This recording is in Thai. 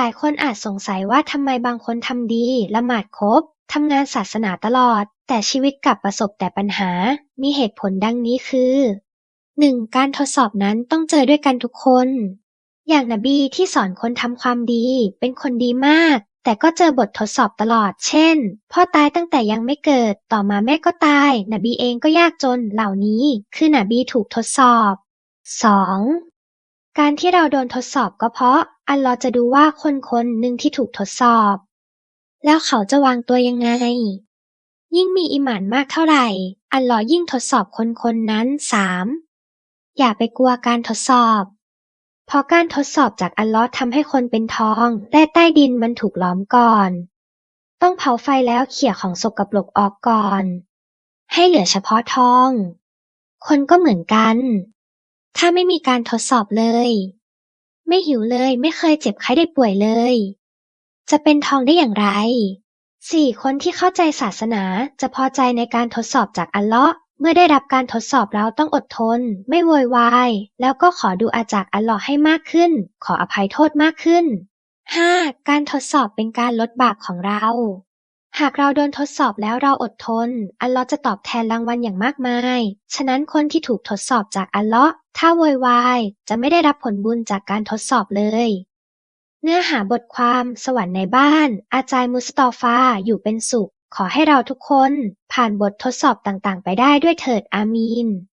ลายคนอาจสงสัยว่าทำไมบางคนทำดี ละหมาดครบ ทำงานศาสนาตลอด แต่ชีวิตกลับประสบแต่ปัญหา มีเหตุผลดังนี้คือ 1. การทดสอบนั้นต้องเจอด้วยกันทุกคน อย่างนบีที่สอนคนทำความดี เป็นคนดีมาก แต่ก็เจอบททดสอบตลอด เช่น พ่อตายตั้งแต่ยังไม่เกิด ต่อมาแม่ก็ตาย นบีเองก็ยากจน เหล่านี้ คือนบีถูกทดสอบ 2. การที่เราโดนทดสอบก็เพราะ อัลลอฮ์จะดูว่าคนคนหนึ่งที่ถูกทดสอบ แล้วเขาจะวางตัวยังไง ยิ่งมีอิหมานมากเท่าไหร่ อัลลอฮ์ยิ่งทดสอบคนคนนั้น 3. อย่าไปกลัวการทดสอบ เพราะการทดสอบจากอัลลอฮ์ทำให้คนเป็นทอง และใต้ดินมันถูกล้อมก่อน ต้องเผาไฟแล้วเขี่ยของสกปรกออกก่อน ให้เหลือเฉพาะทอง คนก็เหมือนกัน ถ้าไม่มีการทดสอบเลย ไม่หิวเลยไม่เคยเจ็บไข้ได้ป่วยเลย จะเป็นทองได้อย่างไรสี่คนที่เข้าใจศาสนาจะพอใจในการทดสอบจากอัลเลาะห์เมื่อได้รับการทดสอบแล้วต้องอดทน ไม่โวยวาย แล้วก็ขอดูอาจากอัลเลาะห์ให้มากขึ้น ขออภัยโทษมากขึ้น 5. การทดสอบเป็นการลดบาปของเรา หากเราโดนทดสอบแล้วเราอดทน อัลลอฮ์จะตอบแทนรางวัลอย่างมากมาย ฉะนั้นคนที่ถูกทดสอบจากอัลลาะห์ถ้าโวยวายจะไม่ได้รับผลบุญจากการทดสอบเลย เนื้อหาบทความสวรรค์ในบ้าน อาจารย์มุสตอฟาอยู่เป็นสุข ขอให้เราทุกคน ผ่านบททดสอบต่างๆ ไปได้ด้วยเถิดอามีน